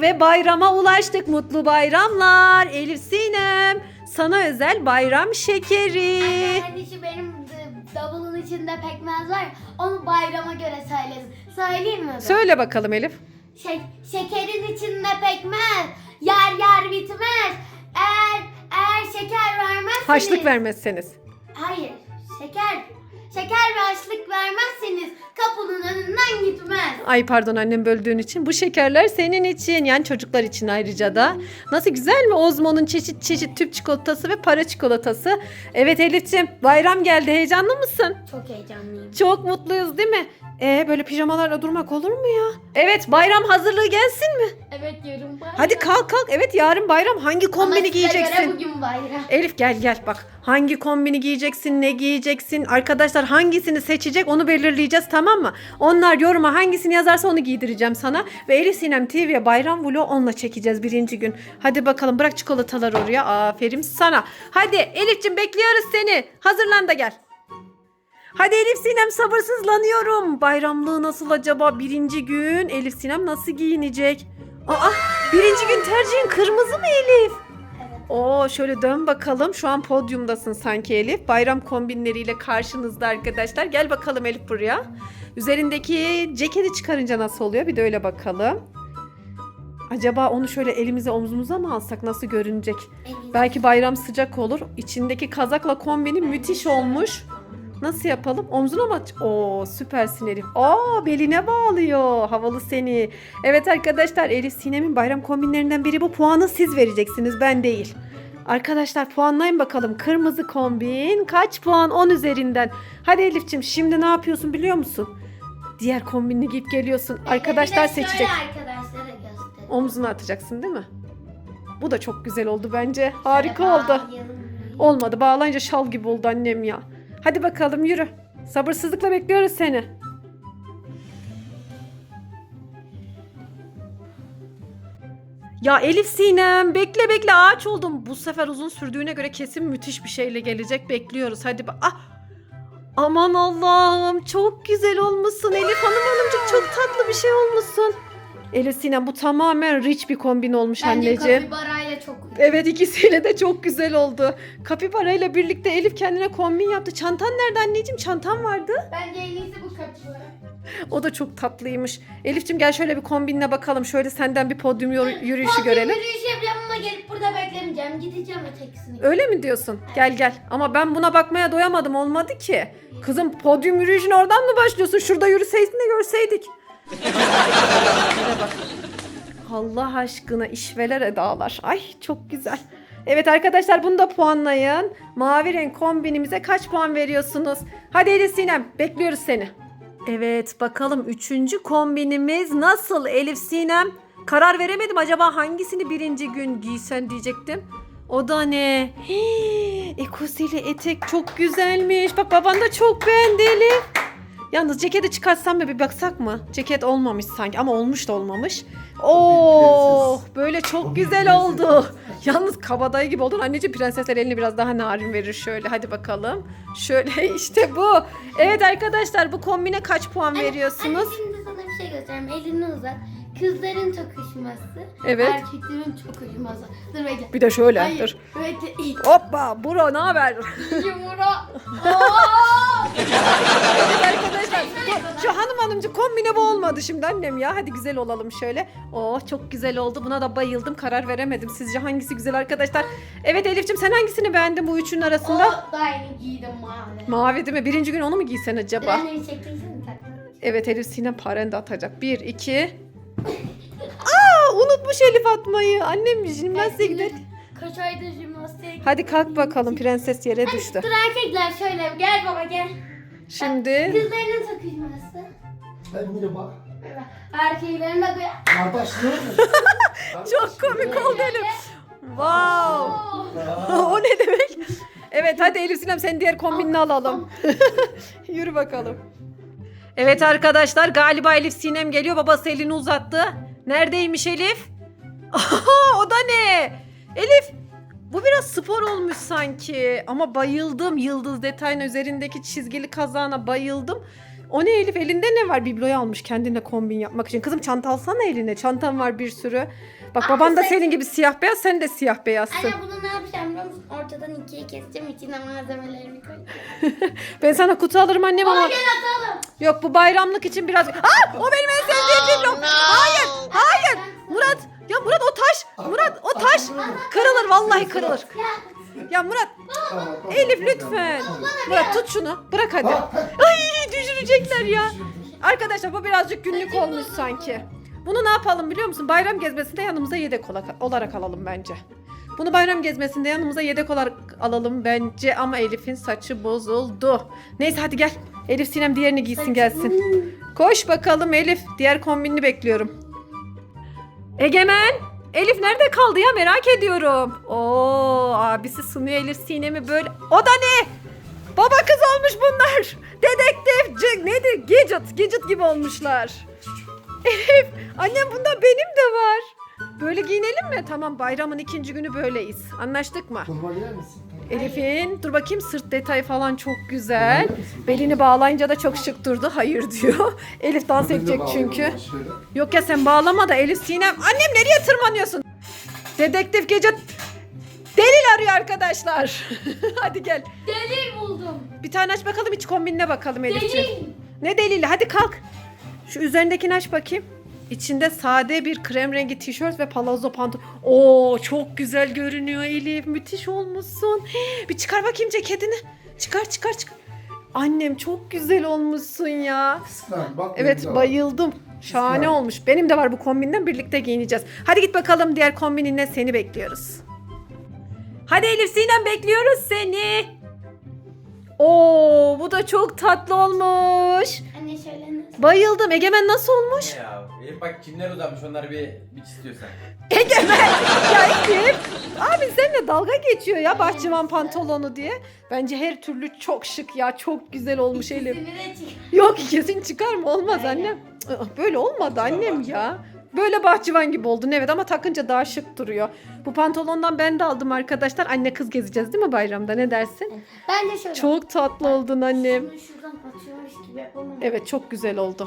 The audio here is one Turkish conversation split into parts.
Ve bayrama ulaştık. Mutlu bayramlar. Elif Sinem. Sana özel bayram şekeri. Şu benim d- davulun içinde pekmez var ya, onu bayrama göre söyledim. Söyleyeyim mi? Söyle bakalım Elif. Şey, şekerin içinde pekmez. Yer yer bitmez. Eğer eğer şeker vermezseniz. Haçlık vermezseniz. Hayır. Şeker. Şeker ve haçlık vermezseniz kapının önünden gitmez. Ay pardon annem böldüğün için. Bu şekerler senin için. Yani çocuklar için ayrıca da. Nasıl güzel mi? Ozmo'nun çeşit çeşit tüp çikolatası ve para çikolatası. Evet Elif'ciğim bayram geldi. Heyecanlı mısın? Çok heyecanlıyım. Çok mutluyuz değil mi? Ee böyle pijamalarla durmak olur mu ya? Evet bayram hazırlığı gelsin mi? Evet yarın bayram. Hadi kalk kalk. Evet yarın bayram. Hangi Ama kombini size göre giyeceksin? bugün bayram. Elif gel gel bak. Hangi kombini giyeceksin, ne giyeceksin? Arkadaşlar hangisini seçecek onu belirleyeceğiz tamam mı? Onlar yoruma hangisini yazarsa onu giydireceğim sana. Ve Elif Sinem TV'ye bayram vlogu onunla çekeceğiz birinci gün. Hadi bakalım bırak çikolatalar oraya. Aferin sana. Hadi Elif'cim bekliyoruz seni. Hazırlan da gel. Hadi Elif Sinem sabırsızlanıyorum. Bayramlığı nasıl acaba birinci gün? Elif Sinem nasıl giyinecek? Aa birinci gün tercihin kırmızı mı Elif? Oo şöyle dön bakalım. Şu an podyumdasın sanki Elif. Bayram kombinleriyle karşınızda arkadaşlar. Gel bakalım Elif buraya. Üzerindeki ceketi çıkarınca nasıl oluyor? Bir de öyle bakalım. Acaba onu şöyle elimize omzumuza mı alsak nasıl görünecek? İyisi. Belki bayram sıcak olur. İçindeki kazakla kombini müthiş olmuş. Nasıl yapalım? Omzuna mı aç? Oo süpersin Elif. Aa beline bağlıyor. Havalı seni. Evet arkadaşlar Elif Sinem'in bayram kombinlerinden biri bu. Puanı siz vereceksiniz ben değil. Arkadaşlar puanlayın bakalım. Kırmızı kombin kaç puan 10 üzerinden. Hadi Elif'ciğim şimdi ne yapıyorsun biliyor musun? Diğer kombinini giyip geliyorsun. Arkadaşlar Bir de şöyle seçecek. arkadaşlara. Omzuna atacaksın değil mi? Bu da çok güzel oldu bence. Harika oldu. bağlayalım. Olmadı. Bağlayınca şal gibi oldu annem ya. Hadi bakalım yürü. Sabırsızlıkla bekliyoruz seni. Ya Elif Sinem bekle bekle ağaç oldum. Bu sefer uzun sürdüğüne göre kesin müthiş bir şeyle gelecek. Bekliyoruz. Hadi bak. Ah! Aman Allah'ım çok güzel olmuşsun Elif Hanım Hanımcık çok tatlı bir şey olmuşsun. Elif Sinem bu tamamen rich bir kombin olmuş Bence anneciğim. kapibarayla çok uyumlu. Evet ikisiyle de çok güzel oldu. Kapibara ile birlikte Elif kendine kombin yaptı. Çantan nerede anneciğim? Çantan vardı. Bence en iyisi bu kapibara. O da çok tatlıymış. Elif'ciğim gel şöyle bir kombinle bakalım. Şöyle senden bir podyum yürü- yürüyüşü görelim. Yürüyüş yapacağım ama gelip burada beklemeyeceğim. Gideceğim ötekisine. Öyle mi diyorsun? Gel gel. Ama ben buna bakmaya doyamadım. Olmadı ki. Kızım podyum yürüyüşüne oradan mı başlıyorsun? Şurada yürüseydin de görseydik. Allah aşkına işveler edalar. Ay çok güzel. Evet arkadaşlar bunu da puanlayın. Mavi renk kombinimize kaç puan veriyorsunuz? Hadi Elif Sinem bekliyoruz seni. Evet bakalım üçüncü kombinimiz nasıl Elif Sinem? Karar veremedim acaba hangisini birinci gün giysen diyecektim. O da ne? Hii, ekosili etek çok güzelmiş. Bak baban da çok beğendi Elif. Yalnız ceketi çıkartsam mı bir baksak mı? Ceket olmamış sanki ama olmuş da olmamış. Oo, böyle çok güzel oldu. Yalnız kabadayı gibi oldun. Anneciğim prensesler elini biraz daha narin verir şöyle. Hadi bakalım. Şöyle işte bu. Evet arkadaşlar bu kombine kaç puan veriyorsunuz? Anne şimdi sana bir şey göstereyim. Elini uzat. Kızların tokuşması. Evet. Erkeklerin tokuşması. Dur bekle. Bir de şöyle dur. Hayır. Bekle. Hoppa bro ne haber? Yumura. Evet şu hanım hanımcı kombine bu olmadı şimdi annem ya. Hadi güzel olalım şöyle. Oh çok güzel oldu. Buna da bayıldım. Karar veremedim. Sizce hangisi güzel arkadaşlar? Evet Elif'ciğim sen hangisini beğendin bu üçünün arasında? O da aynı giydim mavi. Mavi değil mi? Birinci gün onu mu giysen acaba? Çektiysene takma. Evet Elif Sinem parende atacak. Bir, iki. Aa unutmuş Elif atmayı. Annem jimnastiğe gider. Kaç aydır jimnastiğe Hadi kalk bakalım prenses yere düştü. Dur erkekler şöyle gel baba gel. Şimdi Kızların takışması. Ben yine bak. Erkeklerin de böyle. Kardeş ne oldu? çok komik oldu Elif. Wow. O ne demek? Evet hadi Elif Sinem sen diğer kombinini alalım. Yürü bakalım. Evet arkadaşlar galiba Elif Sinem geliyor. Babası elini uzattı. Neredeymiş Elif? Aha, o da ne? Elif bu biraz spor olmuş sanki. Ama bayıldım. Yıldız detayın üzerindeki çizgili kazağına bayıldım. O ne Elif elinde ne var? Bibloyu almış kendine kombin yapmak için. Kızım çanta alsana eline. Çantan var bir sürü. Bak Ama baban da sen- senin gibi siyah beyaz sen de siyah beyazsın. Anne bunu ne yapacağım biliyor musun? Ortadan ikiye keseceğim. içine malzemelerimi koyacağım. Ben sana kutu alırım annem ama. gel atalım. Yok bu bayramlık için biraz... Aa o benim en sevdiğim biblo. Hayır hayır. Murat ya Murat o taş. Murat o taş. Kırılır vallahi kırılır. Ya Murat Elif lütfen. Murat tut şunu. Bırak hadi. Ha, ha. Ay düşürecekler ya. Arkadaşlar bu birazcık günlük olmuş sanki. Bunu ne yapalım biliyor musun? Bayram gezmesinde yanımıza yedek ola- olarak alalım bence. Bunu bayram gezmesinde yanımıza yedek olarak alalım bence ama Elif'in saçı bozuldu. Neyse hadi gel. Elif Sinem diğerini giysin gelsin. Koş bakalım Elif. Diğer kombinini bekliyorum. Egemen. Elif nerede kaldı ya merak ediyorum. Oo abisi sunuyor Elif Sinem'i böyle. O da ne? Baba kız olmuş bunlar. Dedektif. C- nedir? Gadget. Gadget gibi olmuşlar. Elif. Annem bundan benim de var. Böyle giyinelim mi? Tamam bayramın ikinci günü böyleyiz. Anlaştık mı? Kurban yer misin? Elif'in dur bakayım sırt detayı falan çok güzel. Belini bağlayınca da çok şık durdu. Hayır diyor. Elif dans edecek çünkü. Yok ya sen bağlama da Elif Sinem. Annem nereye tırmanıyorsun? Dedektif gece delil arıyor arkadaşlar. Hadi gel. delil buldum. Bir tane aç bakalım iç kombinine bakalım Elif'ciğim. Delil. Ne delili? Hadi kalk. Şu üzerindekini aç bakayım. İçinde sade bir krem rengi tişört ve palazzo pantolon. Oo çok güzel görünüyor Elif. Müthiş olmuşsun. Bir çıkar bakayım ceketini. Çıkar çıkar çıkar. Annem çok güzel olmuşsun ya. Kıskan, bak Evet benim de var. bayıldım. Şahane Güzel. olmuş. Benim de var bu kombinden birlikte giyineceğiz. Hadi git bakalım diğer kombininle seni bekliyoruz. Hadi Elif Sinem bekliyoruz seni. Oo bu da çok tatlı olmuş. Anne şöyle nasıl? Bayıldım. Egemen nasıl olmuş? Ya? Elif bak kimler uzanmış onları bir biç istiyorsan. Egemen. ya Elif. Abi seninle dalga geçiyor ya bahçıvan pantolonu diye. Bence her türlü çok şık ya. Çok güzel olmuş Elif. İkisini de çık. Yok kesin çıkar mı? Olmaz Aynen. annem. Aa, Böyle olmadı annem ya. Böyle bahçıvan gibi oldun evet ama takınca daha şık duruyor. Bu pantolondan ben de aldım arkadaşlar. Anne kız gezeceğiz değil mi bayramda ne dersin? Ben de şöyle. Çok tatlı oldun annem. Şuradan atıyormuş gibi yapalım. Evet çok güzel oldu.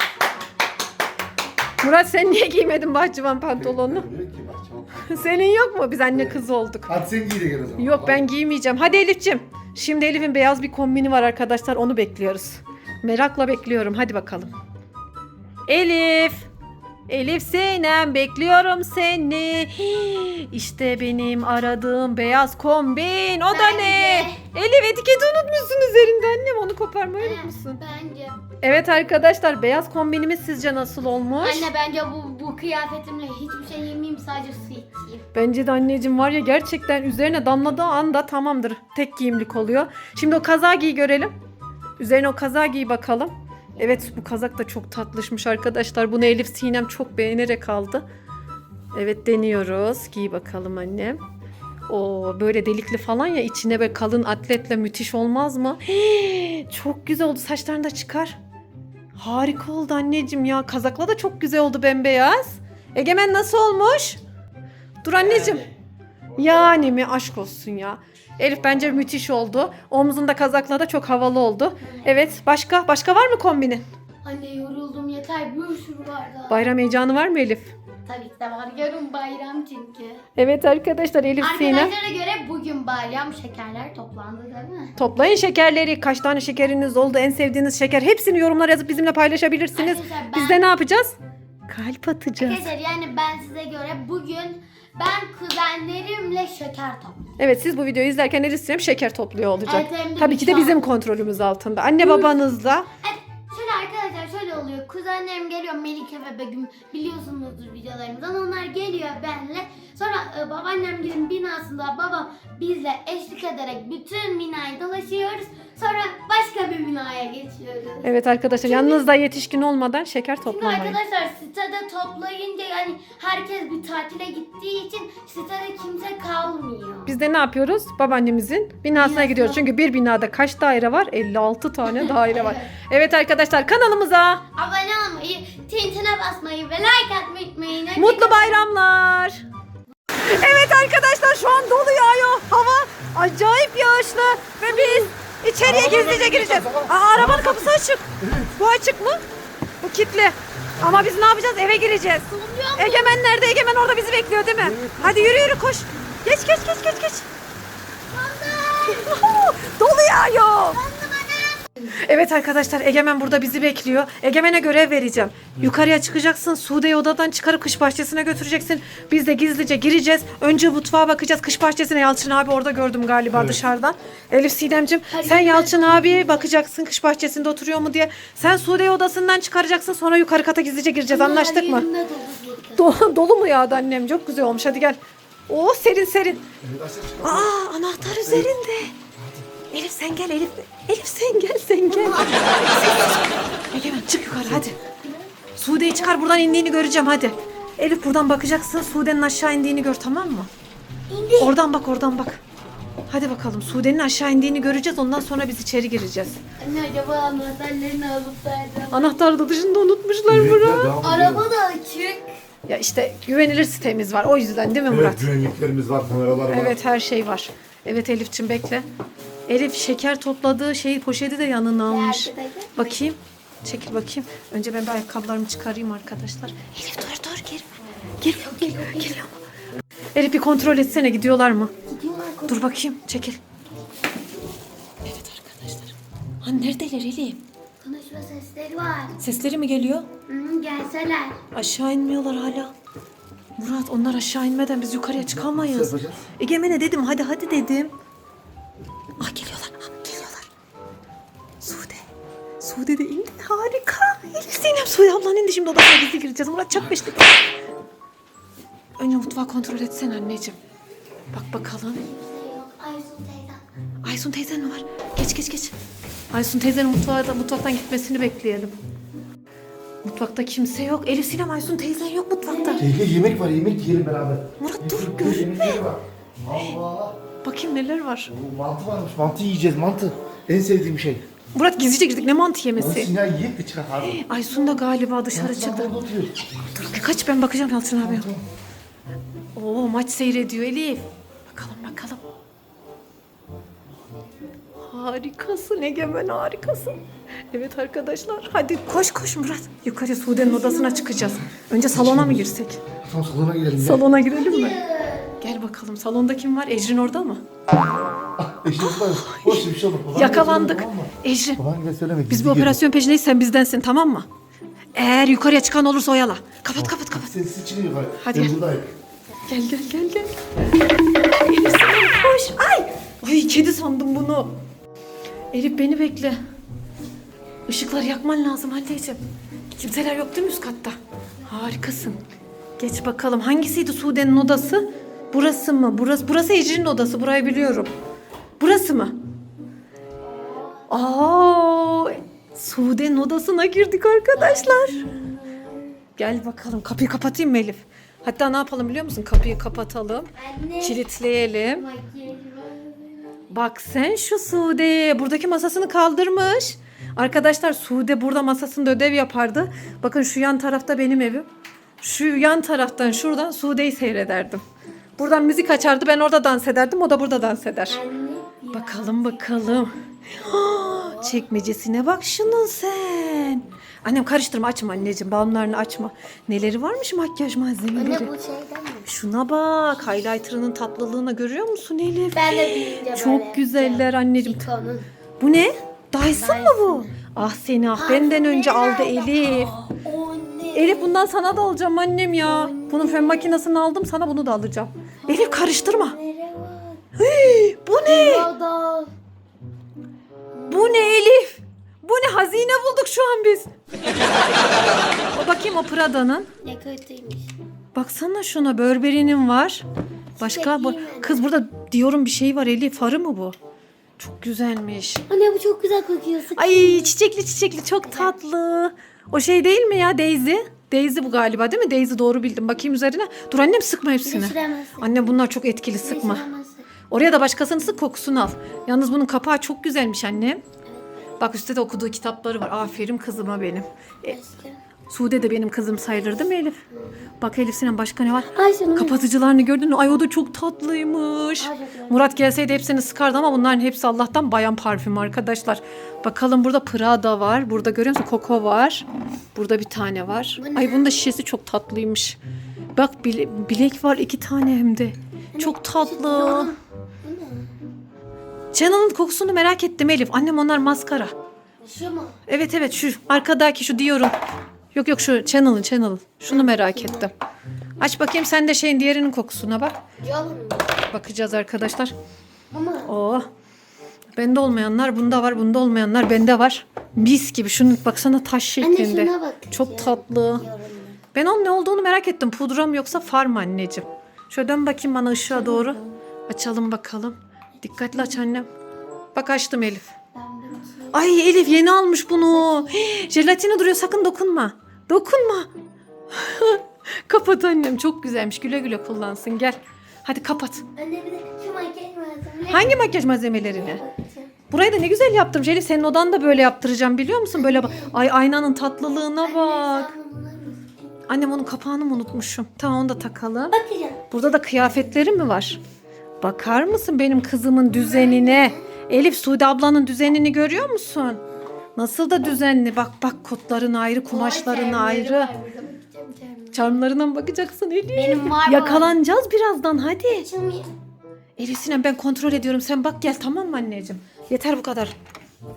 Murat sen niye giymedin bahçıvan pantolonunu? Ki. Senin yok mu? Biz anne kız olduk. Hadi sen giy de gel o zaman. Yok ben giymeyeceğim. Hadi Elif'cim. Şimdi Elif'in beyaz bir kombini var arkadaşlar. Onu bekliyoruz. Merakla bekliyorum. Hadi bakalım. Elif. Elif Sinem bekliyorum seni. İşte benim aradığım beyaz kombin. O da Bence. ne? Elif etiketi unutmuşsun üzerinde annem. Onu koparmayı unutmuşsun. Bence. Evet arkadaşlar beyaz kombinimiz sizce nasıl olmuş? Anne bence bu bu kıyafetimle hiçbir şey yemeyeyim sadece su içeyim. Bence de anneciğim var ya gerçekten üzerine damladığı anda tamamdır. Tek giyimlik oluyor. Şimdi o kazağı giy görelim. Üzerine o kazağı giy bakalım. Evet bu kazak da çok tatlışmış arkadaşlar. Bunu Elif Sinem çok beğenerek aldı. Evet deniyoruz. Giy bakalım annem. O böyle delikli falan ya içine böyle kalın atletle müthiş olmaz mı? Hii, çok güzel oldu. Saçlarını da çıkar. Harika oldu anneciğim ya. Kazakla da çok güzel oldu bembeyaz. Egemen nasıl olmuş? Dur anneciğim. Yani mi aşk olsun ya. Elif bence müthiş oldu. Omzunda kazakla da çok havalı oldu. Evet başka başka var mı kombinin? Anne yoruldum yeter bir sürü var daha. Bayram heyecanı var mı Elif? Tabii ki de var yarın bayram çünkü. Evet arkadaşlar Elif Sinem. Arkadaşlara göre bugün bayram şekerler toplandı değil mi? Toplayın şekerleri. Kaç tane şekeriniz oldu? En sevdiğiniz şeker. Hepsini yorumlara yazıp bizimle paylaşabilirsiniz. Arkadaşlar ben- Biz de ne yapacağız? Kalp atacağız. Arkadaşlar yani ben size göre bugün ben kuzenlerimle şeker topladım. Evet siz bu videoyu izlerken Elif Sinem şeker topluyor olacak. Evet, hem de Tabii ki de bizim kontrolümüz altında. Anne babanızla. Evet Kuzenlerim geliyor Melike ve Begüm biliyorsunuzdur videolarımızdan. Onlar geliyor benle. Sonra e, babaannem gelin binasında babam bizle eşlik ederek bütün binayı dolaşıyoruz. Sonra başka bir binaya geçiyoruz. Evet arkadaşlar yanınızda yetişkin olmadan şeker Çünkü toplamayın. arkadaşlar sitede toplayınca yani herkes bir tatile gittiği için sitede kimse kalmıyor. Biz de ne yapıyoruz? Babaannemizin binasına Binasına. gidiyoruz. Çünkü bir binada kaç daire var? 56 tane daire var. Evet. Evet arkadaşlar kanalımıza Abone olmayı, tintine basmayı ve like atmayı unutmayın. mutlu bayramlar. Evet arkadaşlar şu an dolu yağıyor. Hava acayip yağışlı ve biz İçeriye gizlice gireceğiz. Aa, arabanın kapısı açık. Bu açık mı? Bu kilitli. Ama biz ne yapacağız? Eve gireceğiz. Egemen nerede? Egemen orada bizi bekliyor değil mi? Hadi yürü yürü koş. Geç geç geç geç geç. Dolu yağıyor. Evet arkadaşlar Egemen burada bizi bekliyor. Egemen'e görev vereceğim. Yukarıya çıkacaksın. Sude'yi odadan çıkarıp kış bahçesine götüreceksin. Biz de gizlice gireceğiz. Önce mutfağa bakacağız. Kış bahçesine Yalçın abi orada gördüm galiba dışarıdan. Elif Sinemcim sen Yalçın abiye bakacaksın kış bahçesinde oturuyor mu diye. Sen Sude'yi odasından çıkaracaksın. Sonra yukarı kata gizlice gireceğiz. Anlaştık mı? Yerinde dolu Do- dolu mu yağdı annem? Çok güzel olmuş. Hadi gel. Oo serin serin. Evet çıkalım. Aa anahtar üzerinde. Elif sen gel Elif. Elif sen gel sen gel. Egemen çık yukarı hadi. Sude'yi çıkar buradan indiğini göreceğim hadi. Elif buradan bakacaksın Sude'nin aşağı indiğini gör tamam mı? İndi. Oradan bak oradan bak. Hadi bakalım Sude'nin aşağı indiğini göreceğiz ondan sonra biz içeri gireceğiz. Anne acaba anahtarlarını alıp verdim. Anahtarı da dışında unutmuşlar Evet, Murat. devam. Araba da açık. Ya işte güvenilir sitemiz var o yüzden değil mi Murat? Evet güvenliklerimiz var, kameralar var. Evet her şey var. Evet Elif'ciğim bekle. Elif şeker topladığı şeyi poşeti de yanına almış. Bakayım. Çekil bakayım. Önce ben bir ayakkabılarımı çıkarayım arkadaşlar. Elif dur dur girme. Geliyor geliyor geliyor. Elif bir kontrol etsene gidiyorlar mı? Gidiyorlar. Dur bakayım çekil. Evet arkadaşlar. Ha neredeler Elif? Konuşma sesleri var. Sesleri mi geliyor? Hı, gelseler. Aşağı inmiyorlar hala. Murat onlar aşağı inmeden biz yukarıya çıkamayız. Yapacağız? Egemen'e dedim hadi hadi dedim. Ah geliyorlar ah geliyorlar. Sude. Sude de indi harika. Elif Sinem Sude ablan indi şimdi odasına gizli gireceğiz. Murat çak beşlik. Önce mutfağı kontrol etsen anneciğim. Bak bakalım. Kimse yok. Aysun teyzem. Aysun teyzen mi var? Geç geç geç. Aysun teyzenin mutfağa, mutfaktan gitmesini bekleyelim. Mutfakta kimse yok. Elif Sinem Aysun teyzen yok Teyze yemek var, yemek yiyelim beraber. Murat dur görünme. Allah. Bakayım neler var. Oo, Mantı varmış, mantı yiyeceğiz, mantı. En sevdiğim şey. Murat gizlice girdik ne mantı Onu yemesi. sinyal yiyip de çıkar abi. Aysun da galiba dışarı çıktı. Orada oturuyor. Dur kaç ben bakacağım Yalçın abi. Oo maç seyrediyor Elif. Bakalım bakalım. Harikasın Egemen harikasın. Evet arkadaşlar hadi koş koş Murat. Yukarı Sude'nin odasına çıkacağız. Önce salona mı girsek? Tamam salona gidelim. ya. Salona girelim mi? Gel bakalım salonda kim var? Ecrin orada mı? Eşimiz var. Boş bir şey olur. Yakalandık. söyleme, tamam mı? Ecrin söyleme. biz bu operasyon peşindeyiz sen bizdensin tamam mı? Eğer yukarıya çıkan olursa oyala. Kapat kapat kapat. Sessiz çıkıyor yukarı. Hadi Ben gel. buradayım. Gel gel gel gel. Elif Sinem koş. Ay. Ay kedi sandım bunu. Elif beni bekle. Işıkları yakman lazım anneciğim. Kimseler yok değil mi üst katta? Harikasın. Geç bakalım. Hangisiydi Sude'nin odası? Burası mı? Burası burası Ecrin'in odası. Burayı biliyorum. Burası mı? Aa! Sude'nin odasına girdik arkadaşlar. Gel bakalım. Kapıyı kapatayım mı Elif? Hatta ne yapalım biliyor musun? Kapıyı kapatalım. Anne. Kilitleyelim. Var. Bak sen şu Sude. Buradaki masasını kaldırmış. Arkadaşlar Sude burada masasında ödev yapardı. Bakın şu yan tarafta benim evim. Şu yan taraftan şuradan Sude'yi seyrederdim. Buradan müzik açardı ben orada dans ederdim o da burada dans eder. Bakalım bakalım. Çekmecesine bak şunun sen. Annem karıştırma açma anneciğim balonlarını açma. Neleri varmış makyaj malzemeleri. Anne bu şeyden? Şuna bak highlighter'ının tatlılığını görüyor musun Elif? Ben de büyüyünce böyle Çok güzeller anneciğim. Ikonun. Bu ne? Dyson mı bu? Ah seni ah benden önce aldı Elif. Elif bundan sana da alacağım annem ya. Bunun fön makinesini aldım sana bunu da alacağım. Elif karıştırma. Nere var? Hey, bu ne? Bu ne Elif? Bu ne hazine bulduk şu an biz. o bakayım o Prada'nın. Ne kötüymüş. Baksana şuna Burberry'nin var. Başka bu kız burada diyorum bir şey var Elif farı mı bu? Çok güzelmiş. Anne bu çok güzel kokuyor. Ay çiçekli çiçekli çok tatlı. O şey değil mi ya Daisy? Daisy bu galiba değil mi? Daisy doğru bildim. Bakayım üzerine. Dur annem sıkma hepsini. Anne bunlar çok etkili sıkma. Oraya da başkasını sık kokusunu al. Yalnız bunun kapağı çok güzelmiş annem. Bak üstte de okuduğu kitapları var. Aferin kızıma benim. E. Sude de benim kızım sayılır değil mi Elif? Bak Elif Sinem başka ne var? Ay canım. Kapatıcılarını gördün mü? Ay o da çok tatlıymış. Murat gelseydi hepsini sıkardı ama bunların hepsi Allah'tan bayan parfümü arkadaşlar. Bakalım burada Prada var. Burada görüyor musun? Coco var. Burada bir tane var. Ay bunun da şişesi çok tatlıymış. Bak bile- bilek var iki tane hem de. Çok tatlı. Channel'ın kokusunu merak ettim Elif. Annem onlar maskara. Şu mu? Evet evet şu arkadaki şu diyorum. Yok yok şu Channel'ın Channel. Şunu merak ettim. Aç bakayım sen de şeyin diğerinin kokusuna bak. Canım. Bakacağız arkadaşlar. Ama Oh. Bende olmayanlar bunda var, bunda olmayanlar bende var. Mis gibi. Şunu baksana taş Anne şeklinde. şuna bak. Çok tatlı. Ben onun ne olduğunu merak ettim. Pudra mı yoksa far mı anneciğim? Şöyle dön bakayım bana ışığa doğru. Açalım bakalım. Dikkatli aç annem. Bak açtım Elif. Ay Elif yeni almış bunu. Hii, Jelatini duruyor sakın dokunma. Dokunma. kapat annem çok güzelmiş. Güle güle kullansın gel. Hadi kapat. Anne bir de şu makyaj malzemeleri. Hangi makyaj malzemelerini? Burayı da ne güzel yaptım. Elif senin odan da böyle yaptıracağım biliyor musun? Böyle bak. Ay aynanın tatlılığına bak. Annem onun kapağını mı unutmuşum? Tamam onu da takalım. Bakacağım. Burada da kıyafetleri mi var? Bakar mısın benim kızımın düzenine? Elif Sude ablanın düzenini görüyor musun? Nasıl da düzenli. Bak bak kotların ayrı, kumaşların ayrı. Charmlarına mı bakacaksın Elif? Benim var mı? Yakalanacağız birazdan hadi. Elif Sinem ben kontrol ediyorum. Sen bak gel tamam mı anneciğim? Yeter bu kadar.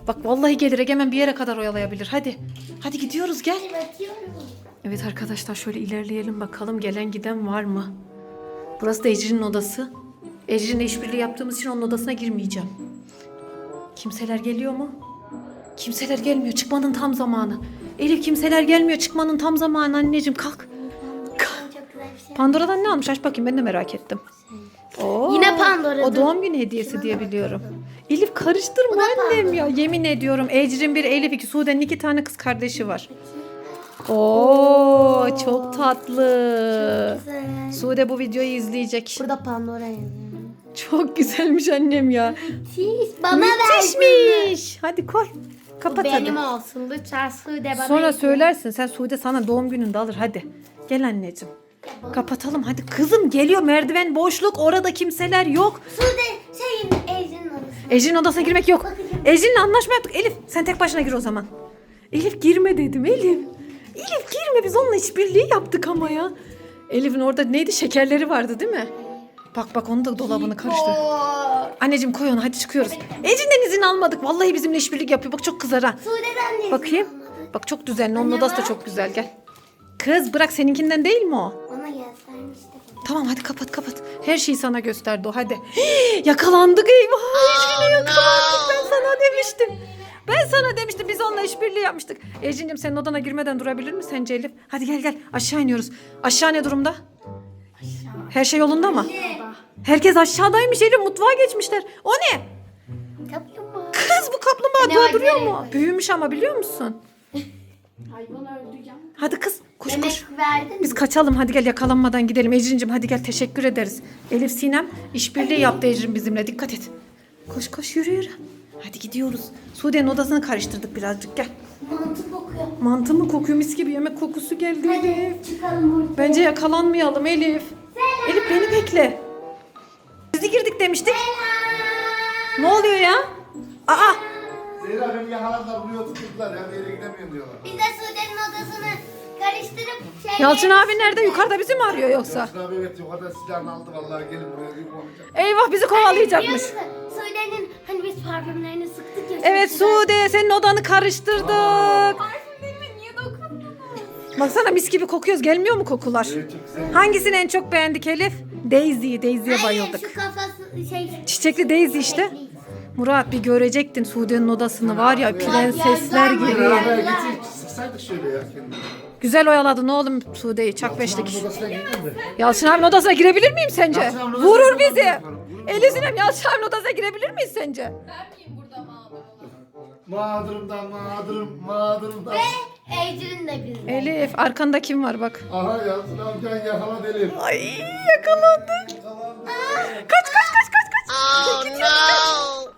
Bak vallahi gelir Egemen bir yere kadar oyalayabilir. Hadi. Hadi gidiyoruz gel. Evet arkadaşlar şöyle ilerleyelim bakalım gelen giden var mı? Burası da Ecrin'in odası. Ecrin'le işbirliği yaptığımız için onun odasına girmeyeceğim. Kimseler geliyor mu? Kimseler gelmiyor. Çıkmanın tam zamanı. Elif kimseler gelmiyor. Çıkmanın tam zamanı anneciğim kalk. Çok güzel bir şey. Pandora'dan ne almış? Aç bakayım ben de merak ettim. Oo, Yine Pandora'dan. O doğum günü hediyesi diye biliyorum. Elif karıştırma Bu da annem ya. Yemin ediyorum Ecrin bir Elif iki Sude'nin iki tane kız kardeşi var. Oo çok tatlı. Güzel. Sude bu videoyu izleyecek. Burada Pandora yazıyor. Çok güzelmiş annem ya. Müthiş. Bana ver. Müthişmiş. Hadi koy. Kapat hadi. Benim olsun lütfen Sude bana. Sonra söylersin. Sen Sude sana doğum gününde alır. Hadi. Gel anneciğim. Kapatalım hadi. Kızım geliyor merdiven boşluk. Orada kimseler yok. Sude şeyin Ejder'in odası. Ejrin odasına girmek yok. Ejrin'le anlaşma yaptık. Elif sen tek başına gir o zaman. Elif girme dedim Elif. Elif girme biz onunla işbirliği yaptık ama ya. Elif'in orada neydi şekerleri vardı değil mi? Bak bak onu da dolabını karıştır. Oo. Anneciğim koy onu hadi çıkıyoruz. Ejrin'den izin almadık. Vallahi bizimle işbirlik yapıyor. Bak çok kızar ha. Sude'den de Bakayım. izin. Bak çok düzenli. Onun Anne odası da çok güzel. Gel. Kız bırak seninkinden değil mi o? Bana göstermişti. Tamam hadi kapat kapat. Her şeyi sana gösterdi o hadi. yakalandık eyvah. Ejrin'e yakalandık ben sana demiştim. Ben sana demiştim biz onunla işbirliği yapmıştık. Ejrin'cim senin odana girmeden durabilir mi sence Elif? Hadi gel gel aşağı iniyoruz. Aşağı ne durumda? Her şey yolunda mı? Herkes aşağıdaymış Elif mutfağa geçmişler. O ne? Kaplumbağa. Kız bu kaplumbağa Ne var, nereye mu? koy? Büyümüş ama biliyor musun? Hayvan öldüreceğim. Hadi kız koş koş. Demek verdin Biz kaçalım hadi gel yakalanmadan gidelim. Ecrin'cim hadi gel teşekkür ederiz. Elif Sinem işbirliği yaptı Ecrin bizimle dikkat et. Koş koş yürü yürü. Hadi gidiyoruz. Sude'nin odasını karıştırdık birazcık gel. Mantı kokuyor. Mantı mı kokuyor mis gibi yemek kokusu geldi Elif. Hadi çıkalım buradan. Bence yakalanmayalım Elif. Elif beni bekle. Ne oluyor ya? Aa Zehra beni yakaladılar buraya tuttular ya bir yere gidemiyorum diyorlar. Biz de Sude'nin odasını karıştırıp şey... Yalçın abi nerede? Yukarıda bizi mi arıyor yoksa? Yalçın abi evet yukarıda silahını aldı vallahi gelin buraya bir konuşacağım. Eyvah bizi kovalayacakmış. Sude'nin hani biz parfümlerini sıktık ya. Evet. Sude senin odanı karıştırdık. Parfümlerime niye dokundunuz? Baksana mis gibi kokuyoruz. Gelmiyor mu kokular? Evet çok güzel. Hangisini en çok beğendik Elif? Daisy'yi. Daisy'ye Hayır bayıldık. şu kafası şey... Çiçekli Daisy işte. Çiçekli. Murat bir görecektin Sude'nin odasını var ya prensesler gibi. Beraber gitsek sıksaydık şöyle ya kendini. Güzel oyaladın oğlum Sude'yi çak Yalçın beşlik. odasına girdin mi? Yalçın abinin odasına girebilir miyim sence? Yalçın abinin odasına Vurur bizi. miyim? Elif Sinem Yalçın abinin odasına girebilir miyiz sence? Mağdurum da mağdurum mağdurum da. Ejder'in de bizde. Elif arkanda kim var bak. Aha Yalçın amcan yakala Elif. Ay yakalandık. Kaç kaç kaç kaç kaç. Gidiyoruz, kaç.